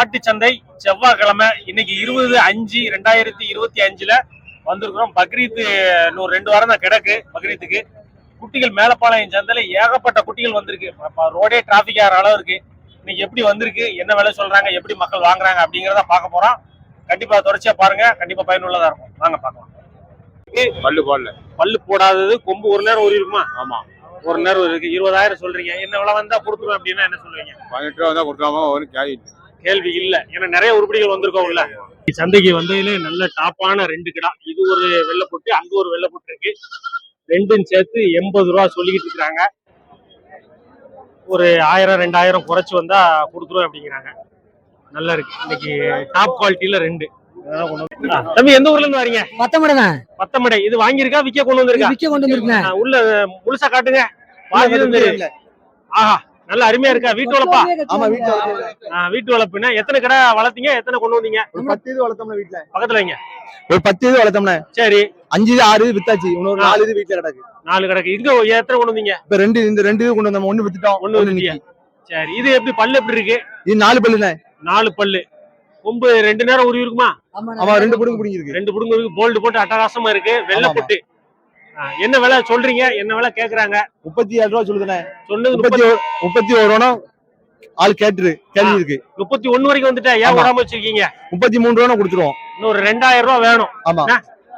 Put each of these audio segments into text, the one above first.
ஆட்டு சந்தை செவ்வாய்க்கிழமை இன்னைக்கு இருபது அஞ்சு ரெண்டாயிரத்தி இருபத்தி அஞ்சுல வந்திருக்கிறோம். பக்ரீத் இன்னும் ரெண்டு வாரம் தான் கிடக்கு பக்ரீத்துக்கு. குட்டிகள் மேலப்பாளையம் சந்தையில ஏகப்பட்ட குட்டிகள் வந்திருக்கு. ரோடே டிராபிக் ஆகிற அளவு இருக்கு இன்னைக்கு எப்படி வந்திருக்கு என்ன விலை சொல்றாங்க எப்படி மக்கள் வாங்குறாங்க அப்படிங்கறத பார்க்க போறோம். கண்டிப்பா தொடர்ச்சியா பாருங்க. கண்டிப்பா பயனுள்ளதா இருக்கும். வாங்க பார்க்கலாம். பல்லு போடல. பல்லு போடாதது கொம்பு ஒரு நேரம் ஒரு இருக்குமா ஆமா. ஒரு நேரம் இருக்கு. இருபதாயிரம் சொல்றீங்க. என்ன விலை வந்தா கொடுத்துருவேன் அப்படின்னா என்ன சொல்லுவீங்க? பதினெட்டு ரூபா வந்தா கொடுக்காம ஒரு கேள்வி. கேள்வி இல்ல. ஏன்னா நிறைய உருப்படிகள் வந்திருக்கோம்ல. சந்தைக்கு வந்ததுல நல்ல டாப்பான ரெண்டு கிடா. இது ஒரு வெள்ளை பொட்டு அங்க ஒரு வெள்ளை பொட்டு இருக்கு. ரெண்டும் சேர்த்து எண்பது ரூபா சொல்லிக்கிட்டு இருக்காங்க ஒரு ஆயிரம் ரெண்டாயிரம் குறைச்சு வந்தா கொடுத்துருவோம் அப்படிங்கிறாங்க. நல்லா இருக்கு. இன்னைக்கு டாப் குவாலிட்டியில ரெண்டு. தம்பி எந்த ஊர்ல இருந்து வரீங்க? பத்தமடங்க பத்தமடை. இது வாங்கியிருக்கா விக்க கொண்டு வந்திருக்கா? விக்க கொண்டு வந்திருக்கேன். உள்ள முழுசா காட்டுங்க. ஆஹா. நல்ல அருமையா இருக்கா? வீட்டு வளப்பா? ஆமா வீட்டுல வளர்த்தோம். ஆ, வீட்டு வளர்ப்புனா எத்தனை கடை வளர்த்தீங்க? எத்தனை கொண்டு வந்தீங்க? ஒரு பத்து இது வளர்த்தோம்ல வீட்டுல பக்கத்துல வைங்க. ஒரு பத்து இது வளர்த்தோம்ல. சரி. அஞ்சு இது ஆறு இது வித்தாச்சு. இன்னொரு நாலு இது வீட்டுல கிடக்கு. நாலு கடைக்கு. இங்க எத்தனை கொண்டு வந்தீங்க? இப்ப ரெண்டு இந்த ரெண்டு இது கொண்டு வந்தோம். ஒண்ணு வித்துட்டோம். ஒண்ணு நிக்கி. சரி. இது எப்படி பல்லு எப்படி இருக்கு? இது நாலு பல்லுண்ணே. நாலு பல்லு. கொம்பு ரெண்டு நேரம் உருவி இருக்குமா? ஆமா ரெண்டு புடுங்க பிடிங்கிருக்கு ரெண்டு புடுங்க இருக்கு. போல்டு போட்டு அட்டகாசமா இருக்கு. வெள்ளை. பொட்டு என்ன விலை சொல்றீங்க? என்ன விலை கேக்குறாங்க? முப்பத்தி ஏழு ரூபா சொல்லுதுண்ணே. சொன்னது முப்பத்தி ஒரு முப்பத்தி ஒரு ரூபா ஆள் கேட்டுரு கேள்வி இருக்கு. முப்பத்தி ஒண்ணு வரைக்கும் வந்துட்டா ஏன். விடாம வச்சிருக்கீங்க? முப்பத்தி மூணு ரூபா கொடுத்துருவோம். இன்னொரு ரெண்டாயிரம் ரூபாய் வேணும். ஆமா.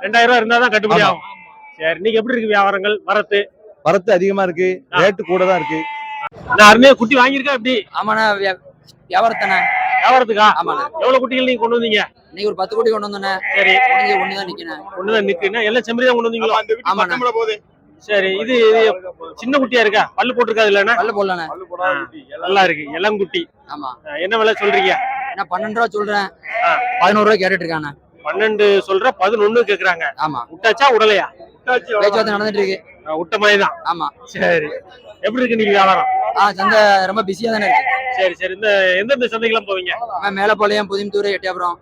ரெண்டாயிரம் ரூபாய் இருந்தா தான் கட்டுப்படி. ஆகும். சரி இன்னைக்கு எப்படி இருக்கு வியாபாரங்கள்? வரத்து? வரத்து அதிகமா இருக்கு. ரேட்டு கூட தான் இருக்கு. நான் அருமையா குட்டி வாங்கியிருக்கா எப்படி? ஆமாண்ணா வியா- வியாபாரத்தானே வியாபாரத்துக்கா? ஆமாண்ணா. எவ்வளவு குட்டிகள் நீங்க கொண்டு வந்தீங்க? இன்னைக்கு ஒரு பத்து கோடி கொண்டு வந்தோண்ணே. சரி. ஒண்ணு தான் நிக்கிறேன் ஒண்ணுதான் நிக்குன்னா எல்லாம் செம்மறி தான் கொண்டு வந்தீங்களோ? ஆமாண்ணா. சரி இது சின்ன குட்டியா இருக்கா? பல்லு போட்டிருக்காது இல்லன்னா பல்ல போடலாண்ணே. நல்லா இருக்கு. இளங்குட்டி ஆமா. என்ன விலை சொல்றீங்க? நான் பன்னெண்டு ரூபா சொல்றேன். பதினோரு ரூபாய் கேட்டுட்டு இருக்காண்ணே. பன்னெண்டு சொல்ற பதினொன்னு கேக்குறாங்க. ஆமா. விட்டாச்சா உடலையா? பேச்சுவார்த்தை நடந்துட்டு இருக்கு. விட்ட மாதிரி தான். ஆமா. சரி. எப்படி இருக்கு நீங்க வியாபாரம்? ஆ சந்தை ரொம்ப பிஸியா தானே இருக்கு. சரி சரி. இந்த எந்தெந்த சந்தைக்கெல்லாம் போவீங்க? மேலப்பாளையம் புதியமுத்தூர் எட்டியாபுரம்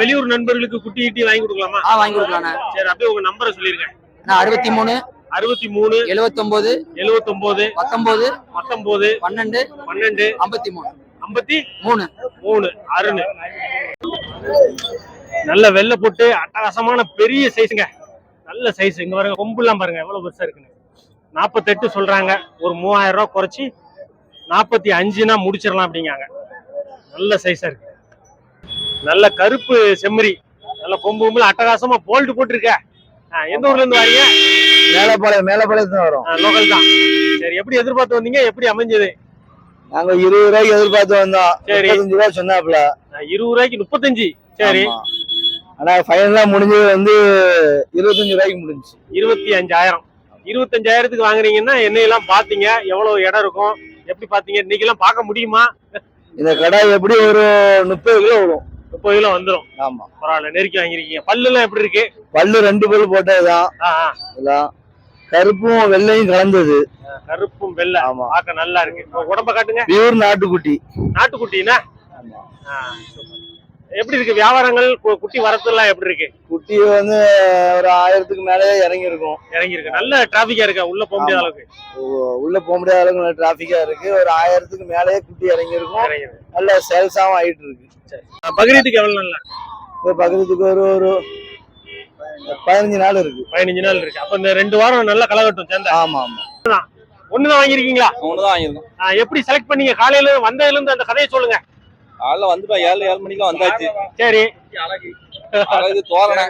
வெளியூர் நண்பர்களுக்கு குட்டி கிட்டி வாங்கி கொடுக்கலாமா? ஆ வாங்கி கொடுக்கலாண்ணே சரி அப்படியே உங்க நம்பரை சொல்லிருங்க. நான் அறுபத்தி மூணு அறுபத்தி மூணு எழுவத்தொன்பது எழுவத்தி ஒன்பது பத்தொன்பது பத்தொன்பது பன்னெண்டு பன்னெண்டு ஐம்பத்தி மூணு ஐம்பத்தி மூணு. மூணு அருண் நல்ல வெள்ளை போட்டு அட்டகாசமான பெரிய சைஸுங்க நல்ல சைஸ் இங்க பாருங்க கொம்புலாம் பாருங்க எவ்வளவு பெருசா இருக்குன்னு. நாற்பத்தெட்டு சொல்றாங்க. ஒரு மூவாயிரம் ரூபாய் குறைச்சி நாற்பத்தி அஞ்சுனா முடிச்சிடலாம் அப்படிங்காங்க. நல்ல சைஸா இருக்கு. நல்ல கருப்பு செம்மறி நல்ல கொம்பு கொம்புல அட்டகாசமா போல்டு போட்டிருக்க. எந்த ஊர்ல இருந்து வரீங்க? மேலப்பாளையம் மேலப்பாளையத்து தான் வரும். லோக்கல் தான். சரி எப்படி எதிர்பார்த்து வந்தீங்க? எப்படி அமைஞ்சது? நாங்க இருபது ரூபாய்க்கு எதிர்பார்த்து வந்தோம். சரி. முப்பத்தஞ்சு ரூபா சொன்னாப்ல இருபது ரூபாய்க்கு முப்பத்தஞ்சு. சரி. ஆமா. ஆனா ஃபைனலா முடிஞ்சது வந்து இருபத்தஞ்சு ரூபாய்க்கு முடிஞ்சுச்சு. இருபத்தி அஞ்சாயிரம். இருபத்தஞ்சாயிரத்துக்கு வாங்குறீங்கன்னா என்னையெல்லாம் பாத்தீங்க. எவ்வளவு இடம் இருக்கும்? எப்படி பாத்தீங்க? இன்னைக்கு எல்லாம் பார்க்க முடியுமா? இந்த கடை எப்படி ஒரு முப்பது கிலோ வரும் முப்பது கிலோ வந்துரும். ஆமா. பரவாயில்ல நெருக்கி வாங்கிருக்கீங்க. பல்லு எல்லாம் எப்படி இருக்கு? பல்லு ரெண்டு பல்லு போட்டதுதான். கருப்பும் வெள்ளையும் கலந்தது. கருப்பும் வெள்ளை. ஆமா. பார்க்க நல்லா இருக்கு. உடம்ப காட்டுங்க. பியூர் நாட்டுக்குட்டி. நாட்டுக்குட்டினா? ஆ, சூப்பர். எப்படி இருக்கு? வியாபாரங்கள் கு- குட்டி வரத்துலாம் எப்படி இருக்கு? குட்டி வந்து ஒரு ஆயிரத்துக்கு மேலே இறங்கி இருக்கும் இறங்கி இருக்கு நல்ல டிராபிக்கா இருக்கா? உள்ள போக முடியாத அளவுக்கு. உள்ள போக முடியாத அளவுக்கு நல்ல டிராபிக்கா இருக்கு. ஒரு ஆயிரத்துக்கு மேலேயே குட்டி இறங்கி இருக்கும். நல்ல சேல்ஸாவும் ஆயிட்டு இருக்கு. ஆ, பக்ரீத்துக்கு எவ்வளவு நல்லா இப்போ பக்கத்துக்கு ஒரு ஒரு பதினஞ்சு நாள் இருக்கு. பதினஞ்சு நாள் இருக்கு. அப்ப இந்த ரெண்டு வாரம் நல்லா கலகட்டும் சேர்ந்த. ஆமா ஆமா. ஒண்ணுதான். வாங்கிருக்கீங்களா ஒண்ணுதான் வாங்கியிருக்கோம். ஆ, எப்படி செலக்ட் பண்ணீங்க? காலையில வந்ததுல இருந்து அந்த கதையை சொல்லுங்க. காலைல வந்துட்டோம் ஏழு ஏழு மணிக்கு வந்தாச்சு. சரி. அழகு தோரணை.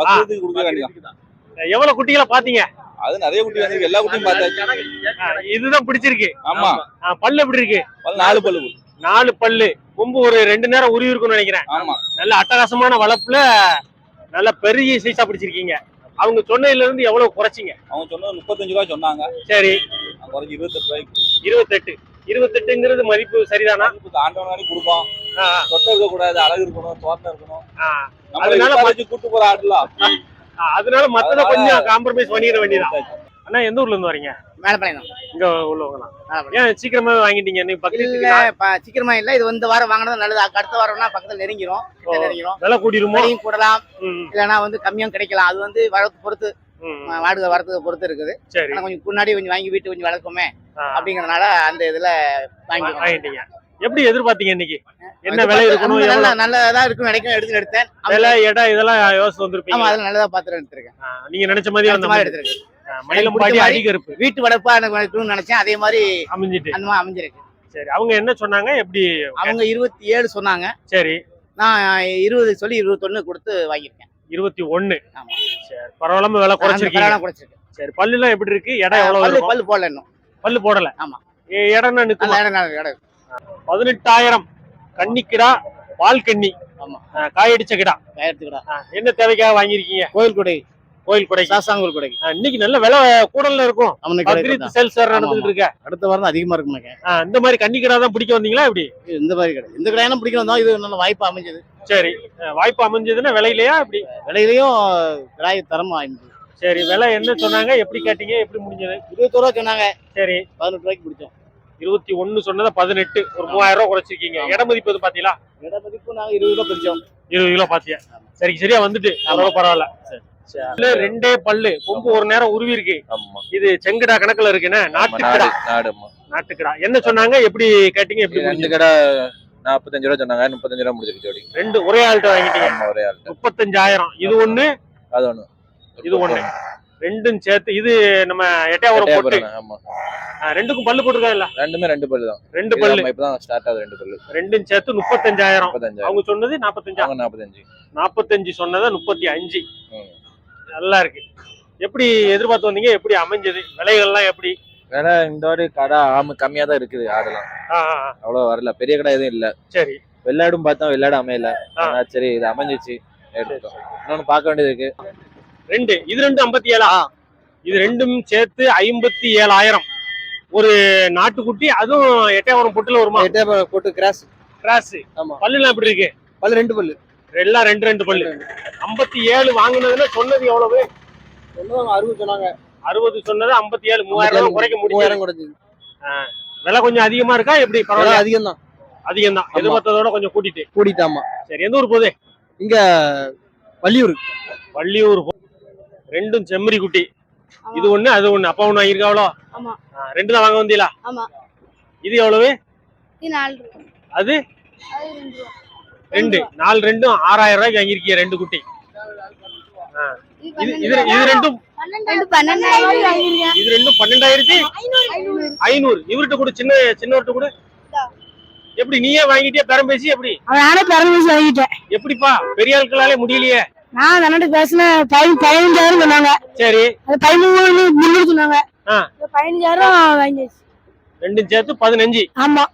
மக்களுக்கு கொடுக்க வேண்டியதான் எவ்வளவு குட்டிகளை பாத்தீங்க அது நிறைய குட்டி வந்திருக்கு எல்லா குட்டியும் பார்த்தாச்சு. இதுதான் பிடிச்சிருக்கு. ஆமா. பல்லு எப்படி இருக்கு? பல்லு நாலு பல்லு. நாலு பல்லு. கொம்பு ஒரு ரெண்டு நேரம் உருவி இருக்கும்னு நினைக்கிறேன். ஆமா. நல்ல அட்டகாசமான வளர்ப்புல நல்ல பெரிய சைஸா பிடிச்சிருக்கீங்க. அவங்க சொன்னதுல இருந்து எவ்வளவு குறைச்சிங்க? அவங்க சொன்னது முப்பத்தஞ்சு ரூபா சொன்னாங்க. சரி. குறைஞ்சி இருபத்தெட்டு ரூபாய்க்கு. இருபத்தெட்டு. இருபத்தெட்டுங்கிறது மதிப்பு சரிதானா? ஆண்டவன் மாதிரி கொடுப்போம் ஆ, சொட்டை இருக்க கூடாது அழகு இருக்கணும் தோட்டம் இருக்கணும். அதனால வச்சு கூட்டு போற ஆடுலாம். அதனால மத்தத கொஞ்சம் காம்ப்ரமைஸ் பண்ணிட வேண்டியதான் அண்ணா எந்த ஊர்ல இருந்து வரீங்க? மேலப்பாளையம் தான். இங்க உள்ளவங்களாம் மேலப்பாளையம். ஏன் சீக்கிரமா வாங்கிட்டீங்க? நீ இப்ப சீக்கிரமா இல்ல இது இந்த வாரம் வாங்கினது நல்லது. அடுத்த வாரம்னா பக்கத்துல நெருங்கிரும். நெருங்கிரும். விலை கூடலாம். இல்லைன்னா வந்து கம்மியும் கிடைக்கலாம். அது வந்து வரத்து பொறுத்து. வாடகை வரத்துக்கு பொறுத்து இருக்குது. சரி. கொஞ்சம் முன்னாடி கொஞ்சம் வாங்கி வீட்டு கொஞ்சம் வளர்க்குமே அப்படிங்கறதுனால அந்த இதுல வாங்கி வாங்கிட்டீங்க. எப்படி எதிர்பார்த்தீங்க இன்னைக்கு? என்ன விலை இருக்கணும் நல்ல நல்லதா இருக்கும் நினைக்கும் எடுத்து எடுத்தேன். விலை இடம் இதெல்லாம் யோசிச்சு ஆமா வந்திருப்பீங்க அதெல்லாம் நல்லதா பார்த்து எடுத்திருக்கேன். நீங்க நினைச்ச மாதிரி அந்த அந்த மாதிரி மாதிரி எடுத்திருக்கேன். மயிலம்பாடி. அடிகருப்பு வீட்டு வளர்ப்பா எனக்கு நினைச்சேன். அதே மாதிரி அமைஞ்சிட்டு. அந்த மாதிரி அமைஞ்சிருக்கு. சரி அவங்க என்ன சொன்னாங்க? எப்படி அவங்க இருபத்தி ஏழு சொன்னாங்க. சரி. நான் இருபது சொல்லி இருபத்தொன்னு கொடுத்து வாங்கியிருக்கேன். இருபத்தி ஆமா. சரி பரவாயில்லாம விலை குறைச்சிருக்கீங்க. பரவாயில்ல குறைச்சிருக்கேன் சரி பல்லு எல்லாம் எப்படி இருக்கு? இடம் எவ்வளவு பல்லு போடல இன்னும் பல்லு போடல. ஆமா. இடம் இடம் பதினெட்டாயிரம். கன்னிக்கிடா பால் கன்னி ஆமா. காயடிச்ச கிடா. எடுத்துக்கிடா ஆ, என்ன தேவைக்காக வாங்கியிருக்கீங்க? கோயில் கொடை. கோயில் கொடை சாசாங்கோல் கொடை இன்னைக்கு நல்ல விலை கூடல்ல இருக்கும். அவனுக்கு சேல்ஸ் வேற நடந்துட்டு இருக்க. அடுத்த வாரம் அதிகமா இருக்கும் நினைக்கிறேன். ஆ, இந்த மாதிரி கன்னிக்கிடா தான் பிடிக்க வந்தீங்களா எப்படி? இது இந்த மாதிரி கடை. இந்த கடையான பிடிக்கணும் தான் இது நல்ல வாய்ப்பு அமைஞ்சது. சரி. வாய்ப்பு அமைஞ்சதுன்னா விலையிலையா எப்படி? விலையிலையும் கிடாய் தரம் அமைஞ்சது சரி விலை என்ன சொன்னாங்க? எப்படி கேட்டீங்க? எப்படி முடிஞ்சது? இருபத்தோரு ரூபா சொன்னாங்க. சரி. பதினெட்டு ரூபாய்க்கு பிடிச்சோம். இருபத்தி ஒண்ணு சொன்னதை பதினெட்டு ஒரு மூவாயிரம் ரூபாய் குறைச்சிருக்கீங்க. இட மதிப்பு எதுவும் பாத்தீங்களா? இட மதிப்பு நாங்க இருபது ரூபா பிடிச்சோம். இருபது கிலோ பாத்தியா? சரி சரியா வந்துட்டு. அவ்வளவு பரவாயில்ல. சரி. ரெண்டே பல்லு. கொம்பு ஒரு நேரம் உருவி இருக்கு. இது செங்கடா கணக்குல இருக்குன்னு நாட்டுக்கடா. நாட்டுக்கடா. என்ன சொன்னாங்க? எப்படி கேட்டீங்க? எப்படி ரெண்டு? கடை நாற்பத்தஞ்சு ரூபா சொன்னாங்க. முப்பத்தஞ்சு ரூபா முடிஞ்சிருக்கு ஜோடி. ரெண்டு ஒரே ஆள்கிட்ட வாங்கிட்டீங்க. ஒரே ஆள் முப்பத்தஞ்சாயிரம். இது ஒண்ணு? அது ஒண்ணு. இது ஒண்ணு. ரெண்டும் சேர்த்து இது நம்ம எட்டையாவரம் போட்டு. ஆமா. ரெண்டுக்கும் பல்லு போட்டிருக்கா இல்ல ரெண்டுமே ரெண்டு பல்லு தான். ரெண்டு பல்லு. இப்பதான் ஸ்டார்ட் ஆகுது ரெண்டு பல்லு. ரெண்டும் சேர்த்து முப்பத்தஞ்சாயிரம். முப்பத்தஞ்சு அவங்க சொன்னது நாற்பத்தஞ்சா அவங்க நாற்பத்தஞ்சு நாற்பத்தஞ்சு சொன்னதை முப்பத்தி அஞ்சு. நல்லா இருக்கு. எப்படி எதிர்பார்த்து வந்தீங்க? எப்படி அமைஞ்சது? விலைகள்லாம் எப்படி? வேலை இந்த வாட்டி கடை ஆம கம்மியா தான் இருக்குது ஆடுலாம். ஆ, ஆ, ஆ. அவ்வளவு வரல. பெரிய கடை எதுவும் இல்ல. சரி. வெள்ளாடும் பார்த்தோம் வெள்ளாடு அமையல. ஆ. ஆனா சரி இது அமைஞ்சிச்சு. இன்னொன்னு பார்க்க வேண்டியது இருக்கு. ரெண்டு. இது ரெண்டு ஐம்பத்தி ஏழா இது ரெண்டும் சேர்த்து ஐம்பத்தி ஏழாயிரம் ஒரு நாட்டுக்குட்டி அதுவும் எட்டையாவரம் பொட்டுல வருமா? போட்டு கிராஸ். கிராஸ். ஆமா. பல்லுலாம் எப்படி இருக்கு? பல்லு ரெண்டு பல்லு. எல்லாம் ரெண்டு ரெண்டு பல்லு. ஐம்பத்தி ஏழு வாங்குனதுல சொன்னது எவ்வளவு? அறுபது சொன்னாங்க. அறுபது சொன்னது ஐம்பத்தி ஏழு மூவாயிரம் ரூபாய் குறைக்க முடியும் குறைஞ்சது. விலை கொஞ்சம் அதிகமா இருக்கா? எப்படி பரவாயில்ல அதிகம் தான் அதிகம் தான். எதிர்பார்த்ததோட கொஞ்சம் கூட்டிட்டு. கூட்டிட்டாமா சரி எந்த ஊர் போகுது? இங்க வள்ளியூர். வள்ளியூர் ரெண்டும் செம்மறி குட்டி. இது ஒண்ணு அது ஒண்ணு. அப்பா ஒண்ணு வாங்கியிருக்காவளோ ரெண்டு தான் வாங்க வந்தீங்களா ஆமா. இது எவ்வளவு? இது நாலு ரூபா. அது? அது ரெண்டு. நாலு ரெண்டும் ஆறாயிரம் ரூபாய்க்கு வாங்கியிருக்கீங்க ரெண்டு குட்டி. இது இது இது ரெண்டும். இது ரெண்டும் பன்னெண்டாயிரத்தி ஐநூறு. இவர்கிட்ட கூட சின்ன சின்னவர்கிட்ட கூட. எப்படி நீயே வாங்கிட்டியா பேரம் பேசி எப்படி? நானே பிறந்து வாங்கிட்டேன். எப்படிப்பா? பெரிய ஆட்களாலே முடியலையே. நான் தன்னோட பேசினேன் பதின பதினஞ்சாயிரம் சொன்னாங்க. சரி. அது பதிமூணு முன்னூறு சொன்னாங்க. பதினஞ்சாயிரம் வாங்கியாச்சு. ரெண்டும் சேர்த்து பதினஞ்சு. ஆமா.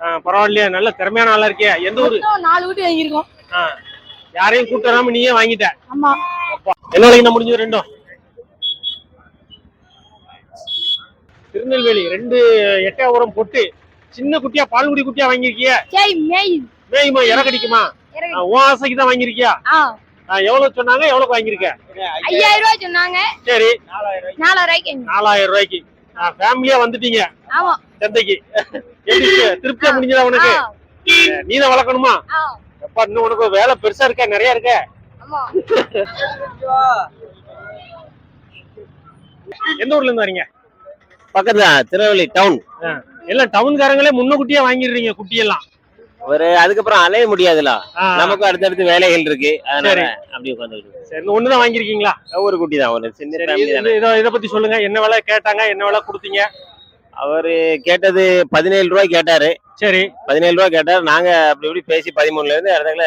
பரவாயில்லையா. நல்ல திறமையான ஆளா இருக்கியா எந்த ஊரு? நாலு குட்டி வாங்கியிருக்கோம். யாரையும் கூட்டு வராம நீயே வாங்கிட்ட? ஆமா. என்ன விலைக்கு முடிஞ்சது ரெண்டும்? திருநெல்வேலி ரெண்டு எட்டாயிரம் பொட்டு. சின்ன குட்டியா பால்குடி குட்டியா மேய். மேயுமா? இறக்கடிக்குமா உன் ஆசைக்கு தான் ஆ, எவ்வளவு சொன்னாங்க? எவ்வளவு வாங்கியிருக்க? ஐயாயிரம் ரூபாய் சொன்னாங்க. சரி. நாலாயிரம் ரூபாய்க்கு. நாலாயிரம் ரூபாய்க்கு. ஃபேமிலியா வந்துட்டீங்க. ஆமா. சந்தைக்கு. திருப்தியா முடிஞ்சதா உனக்கு? நீ தான் வளர்க்கணுமா? எப்பா இன்னும் உனக்கு வேலை பெருசா இருக்கா? நிறைய இருக்க? ஆமா. எந்த ஊர்ல இருந்து வரீங்க? பக்கத்துல திருநெல்வேலி டவுன் எல்லாம் டவுன்காரங்களே முன்ன குட்டியா வாங்கிடுறீங்க குட்டியெல்லாம். ஒரு அதுக்கப்புறம் அலைய முடியாதுல. நமக்கும் அடுத்தடுத்து வேலைகள் இருக்கு. அதனால. அப்படி உட்காந்துருக்கு சரி ஒண்ணுதான் வாங்கியிருக்கீங்களா? ஒரு குட்டி தான் ஒரு சின்ன ஃபேமிலி இது- தானே. இதை இதை பத்தி சொல்லுங்க. என்ன விலை கேட்டாங்க என்ன விலை கொடுத்தீங்க? அவரு கேட்டது பதினேழு ரூபாய் கேட்டாரு. சரி. பதினேழு ரூபாய் கேட்டாரு. நாங்க அப்படி இப்படி பேசி பதிமூணுல இருந்து இடத்துல.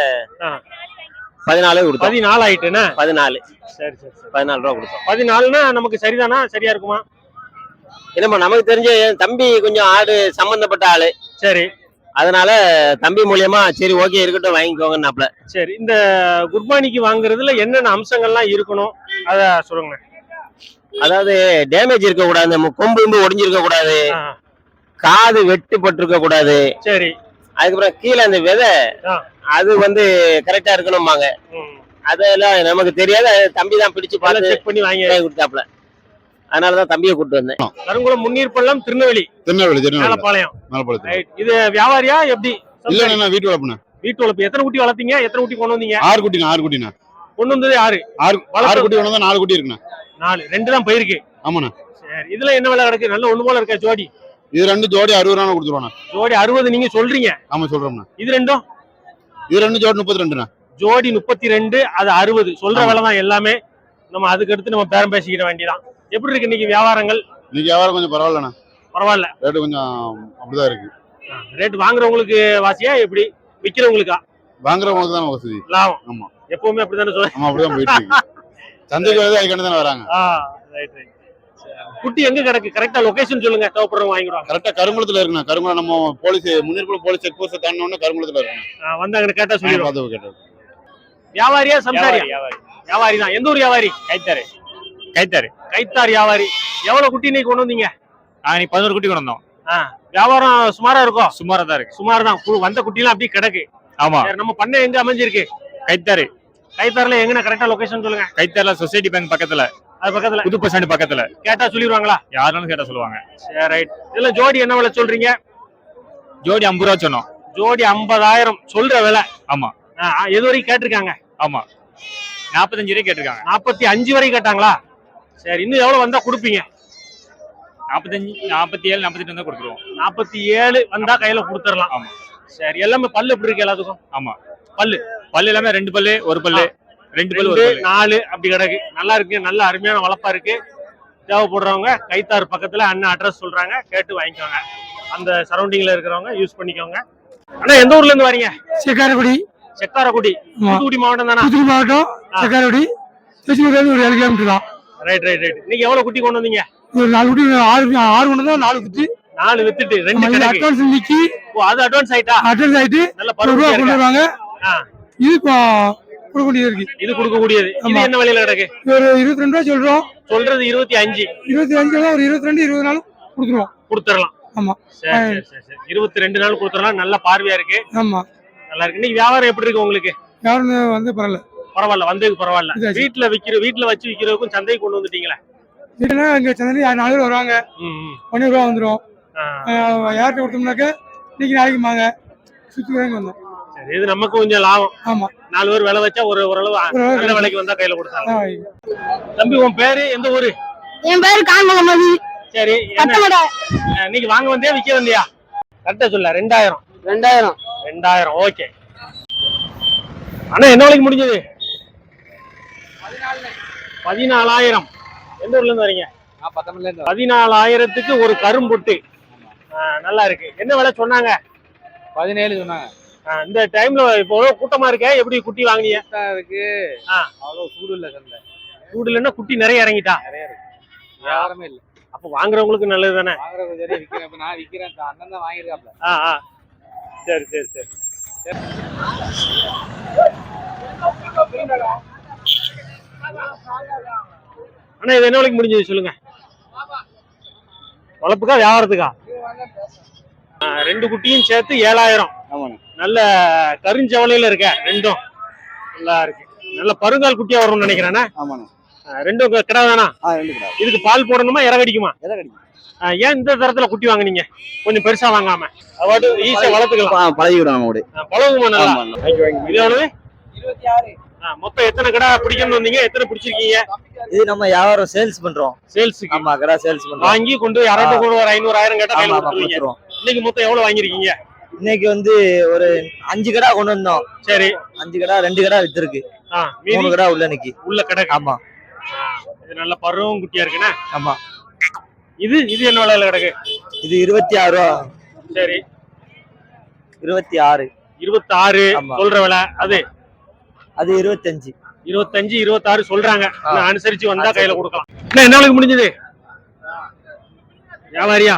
பதினாலு கொடுத்தோம். பதினாலு ஆயிட்டுனா? பதினாலு. சரி சரி. பதினாலு ரூபா கொடுத்தோம். பதினாலுனா நமக்கு சரிதானா? சரியா இருக்குமா? என்னம்மா நமக்கு தெரிஞ்ச என் தம்பி கொஞ்சம் ஆடு சம்பந்தப்பட்ட ஆளு. சரி. அதனால தம்பி மூலியமா சரி ஓகே இருக்கட்டும் வாங்கிக்கோங்கன்னாப்ல சரி இந்த குர்பானிக்கு வாங்குறதுல என்னென்ன அம்சங்கள்லாம் இருக்கணும்? அத சொல்லுங்க அதாவது டேமேஜ் இருக்க கூடாது கொம்பு கொம்பு ஒடிஞ்சிருக்க கூடாது காது வெட்டுப்பட்டிருக்க கூடாது சரி. அதுக்கப்புறம் கீழே அந்த விதை. அது வந்து கரெக்டா இருக்கணும்பாங்க. அதெல்லாம் நமக்கு தெரியாது தம்பி தான் பிடிச்சு பார்த்து செக் பண்ணி வாங்கி கொடுத்தாப்ல அதனாலதான் தம்பியை கூட்டு வந்தேன். கருங்குளம் முன்னீர் பள்ளம் திருநெல்வேலி. திருநெல்வேலி திருநெல்வேலி. மேலப்பாளையம். இது வியாபாரியா எப்படி? இல்ல வீட்டு வளர்ப்புனேன் வீட்டு வளர்ப்பு எத்தனை குட்டி வளர்த்தீங்க? எத்தனை குட்டி கொண்டு வந்தீங்க? ஆறு குட்டிண்ணா ஆறு குட்டிண்ணா. கொண்டு வந்தது ஆறு ஆறு ஆறு குட்டி கொண்டு வந்தா நாலு குட்டி இருக்குண்ணா. நாலு. ரெண்டு தான் போயிருக்கு. ஆமாண்ணா. சரி. இதுல என்ன விலை கிடக்கு? நல்ல ஒண்ணு போல இருக்கா ஜோடி? இது ரெண்டு ஜோடி அறுபது ரூபா கொடுத்துருவாண்ணா. ஜோடி அறுபது நீங்க சொல்றீங்க. ஆமா சொல்றோம்ண்ணா. இது ரெண்டும்? இது ரெண்டு ஜோடி முப்பத்தி ரெண்டுண்ணா ஜோடி முப்பத்தி ரெண்டு அது அறுபது. சொல்ற. விலை தான் எல்லாமே. நம்ம அதுக்கு அடுத்து நம்ம பேரம் பேசிக்கிட வேண்டியதான் எப்படி இருக்கு இன்னைக்கு வியாபாரங்கள்? இன்னைக்கு வியாபாரம் கொஞ்சம் பரவாயில்லண்ணா. பரவாயில்ல. ரேட்டு கொஞ்சம் அப்படிதான் இருக்கு. ரேட் வாங்குறவங்களுக்கு வாசியா எப்படி? விக்கிறவங்களுக்கா? வாங்குறவங்களுக்கு தான் வசதி. லாபம். ஆமா. எப்பவுமே அப்படித்தானே சொல்ல ஆமா அப்படிதான் போயிட்டு இருக்கு. சந்தைக்கு வரது அதுக்காண்டி தானே வராங்க. ரைட் ரைட் குட்டி எங்க கிடக்கு? கரெக்டா லொகேஷன் சொல்லுங்க. தேவைப்படுறவங்க வாங்கிடுவாங்க கரெக்டா கருங்குளத்துல இருக்குண்ணா. கருங்குளம் நம்ம police Munnerpulam police check post தாண்டினோட கருங்குளத்துல இருக்குண்ணா. ஆ, வந்து அங்க கேட்டா பார்த்து கேட்டது வியாபாரியா சம்சாரியா? வியாபாரி தான். எந்த ஊர் வியாபாரி? கைத்தாரு கைத்தாரு. கைத்தார் வியாபாரி. எவ்வளவு குட்டி இன்னைக்கு கொண்டு வந்தீங்க? நீ பதினோரு குட்டி கொண்டு வந்தோம். வியாபாரம் சுமாரா இருக்கும்? சுமாரா தான் இருக்கு. சுமார் தான் கு- வந்த குட்டிலாம் அப்படியே கிடக்கு. ஆமா. சரி, நம்ம பண்ணை எங்க அமைஞ்சிருக்கு? கைத்தாரு. கைத்தார்ல எங்கன கரெக்டா லொகேஷன் சொல்லுங்க. கைத்தாறுல சொசைட்டி பேங்க் பக்கத்துல. அது பக்கத்துல. புது பஸ் ஸ்டாண்ட் பக்கத்துல. கேட்டா சொல்லிடுவாங்களா யாருன்னு கேட்டா சொல்லுவாங்க. சரி ரைட் இதுல ஜோடி என்ன விலை சொல்றீங்க? ஜோடி ஐம்பது ரூபா சொன்னோம். ஜோடி ஐம்பதாயிரம் சொல்ற விலை. ஆமா. ஆ, ஆ, எது வரைக்கும் கேட்டிருக்காங்க? ஆமா. நாற்பத்தஞ்சு ரூபாய் கேட்டிருக்காங்க. நாற்பத்தி அஞ்சு வரைக்கும் கேட்டாங்களா? சரி இன்னும் எவ்வளவு வந்தா கொடுப்பீங்க? நாற்பத்தஞ்சு நாற்பத்தி ஏழு நாற்பத்தெட்டு வந்தா கொடுத்துருவோம். நாற்பத்தி ஏழு வந்தா கையில கொடுத்துடலாம். ஆமா. சரி எல்லாமே பல்லு எப்படி இருக்கு எல்லாத்துக்கும்? ஆமா. பல்லு. பல்லு எல்லாமே ரெண்டு பல்லு ஒரு பல்லு ரெண்டு பல்லு ஒரு நாலு அப்படி கிடக்கு. நல்லா இருக்கு நல்ல அருமையான வளப்பா இருக்கு. தேவைப்படுறவங்க கைத்தாறு பக்கத்துல அண்ணன் அட்ரஸ் சொல்றாங்க கேட்டு வாங்கிக்கோங்க. அந்த சரௌண்டிங்ல இருக்கிறவங்க யூஸ் பண்ணிக்கோங்க. அண்ணா எந்த ஊர்ல இருந்து வரீங்க? செக்காரக்குடி செக்காரக்குடி. தூத்துக்குடி மாவட்டம் தானா? புதுக்கோட்டை மாவட்டம். செக்காரக்குடி திருச்சியிலேருந்து ஒரு ஏழு கிலோமீட்டர் தான். ரைட் ரைட் ரைட் இன்னைக்கு எவ்வளவு குட்டி கொண்டு வந்தீங்க? ஒரு நாலு குட்டி ஆறு ஆறு கொண்டு தான் நாலு குட்டி. நாலு வித்துட்டு ரெண்டு அட்வான்ஸ் நிக்கி. ஓ அது அட்வான்ஸ் ஆயிட்டா? அட்வான்ஸ் ஆயிட்டு நல்ல ஒரு ரூபா கொண்டு வருவாங்க. ஆ. இது இப்போ கொடுக்க வேண்டியது இருக்கு. இது கொடுக்க கூடியது இது. என்ன விலையில கிடக்கு? ஒரு இருபத்தி ரெண்டு ரூபா சொல்றோம். சொல்றது இருபத்தி அஞ்சு. இருபத்தி அஞ்சு ஒரு இருபத்தி ரெண்டு இருபது நாளும் கொடுத்துருவோம். கொடுத்துடலாம். ஆமா. சரி சரி சரி இருபத்தி ரெண்டு நாள் கொடுத்துடலாம். நல்ல பார்வையா இருக்கு. ஆமா. நல்லா இருக்கு. இன்னைக்கு வியாபாரம் எப்படி இருக்கு உங்களுக்கு? யாரும் வந்து பரவாயில்ல. பரவாயில்ல வந்ததுக்கு பரவாயில்ல. வீட்டுல விக்கிற வீட்டுல வச்சு விக்கிறதுக்கும் சந்தைக்கு கொண்டு வந்துட்டீங்களா? வீட்டுல இங்க சென்னை நாலு பேர் வருவாங்க. ஒன்னே ரூபா வந்துடும் யார்கிட்ட கொடுத்தோம்னாக்க இன்னைக்கு நாளைக்கு வாங்க. வரைக்கும் வந்தோம். சரி இது நமக்கு கொஞ்சம் லாபம். ஆமா. நாலு பேர் விலை வச்சா ஒரு ஓரளவு நல்ல விலைக்கு வந்தா கையில கொடுத்தாங்க தம்பி உன் பேரு? எந்த ஊரு? என் பேரு காண்மகமதி சரி இன்னைக்கு வாங்க வந்தியா விக்க வந்தியா? கரெக்டா சொல்ல ரெண்டாயிரம். ரெண்டாயிரம். ரெண்டாயிரம் ஓகே. அண்ணா என்ன விலைக்கு முடிஞ்சது? பதினாலாயிரம். எந்த ஊர்ல இருந்து வரீங்க? பதினாலாயிரத்துக்கு ஒரு கரும்புட்டு. நல்லா இருக்கு. என்ன விலை சொன்னாங்க? பதினேழு சொன்னாங்க. இந்த டைம்ல இப்போ கூட்டமா இருக்க? எப்படி குட்டி வாங்குனீங்க? இருக்கு. அவ்வளவு சூடு இல்ல சந்தை. சூடு இல்லைன்னா குட்டி நிறைய இறங்கிட்டா? நிறைய இருக்கு. வியாபாரமே இல்ல. அப்ப வாங்குறவங்களுக்கு நல்லது தானே? நான் விக்கிறேன். அண்ணன் தான் வாங்கியிருக்காப்ல. ஆ ஆ. சரி சரி. சரி. அண்ணா இது என்ன விலைக்கு முடிஞ்சது சொல்லுங்க. வளர்ப்புக்கா வியாபாரத்துக்கா? ரெண்டு குட்டியும் சேர்த்து ஏழாயிரம். நல்ல கருஞ்சவலையில இருக்க ரெண்டும். நல்லா இருக்கு. நல்ல பருங்கால் குட்டியா வரும்னு ஆ, ரெண்டும் கிடா தானா? இதுக்கு பால் போடணுமா இற கடிக்குமா எதை கிடைக்கும் ஆ, ஏன் இந்த தரத்துல குட்டி வாங்குனீங்க? கொஞ்சம் பெருசா வாங்காம. அவாட்டு ஈஸியா வளர்த்துக்கலாம். ஆ, பழகுமா நல்லா. இது இருபத்தி ஆறு மொத்தம் எத்தனை கடை பிடிக்கணும்னு வந்தீங்க? எத்தனை பிடிச்சிருக்கீங்க? இது நம்ம வியாபாரம் சேல்ஸ் பண்றோம். சேல்ஸுக்கு? ஆமா கடை சேல்ஸ் பண்றோம். வாங்கி கொண்டு யாராவது கூட ஒரு ஐநூறு ஆயிரம் கேட்டா கையில கொடுத்துருவோம். இன்னைக்கு மொத்தம் எவ்வளவு வாங்கிருக்கீங்க இன்னைக்கு வந்து ஒரு அஞ்சு கடை கொண்டு வந்தோம். சரி. அஞ்சு கடை ரெண்டு கடை வித்துருக்கு. மூணு கடை உள்ள நிக்கி உள்ள கடை. ஆமா. இது நல்ல பருவம் குட்டியா இருக்குண்ணே? ஆமா. இது இது என்ன விலையில கிடக்கு? இது இருபத்தி ஆறு ரூபா. சரி. இருபத்தி ஆறு. இருபத்தாறு ஆமா. சொல்ற விலை அது. அது இருபத்தஞ்சு. இருபத்தஞ்சு இருபத்தாறு சொல்றாங்க. அனுசரிச்சு வந்தா. கையில கொடுக்கலாம். என்ன என்ன விலைக்கு முடிஞ்சது? வியாபாரியா?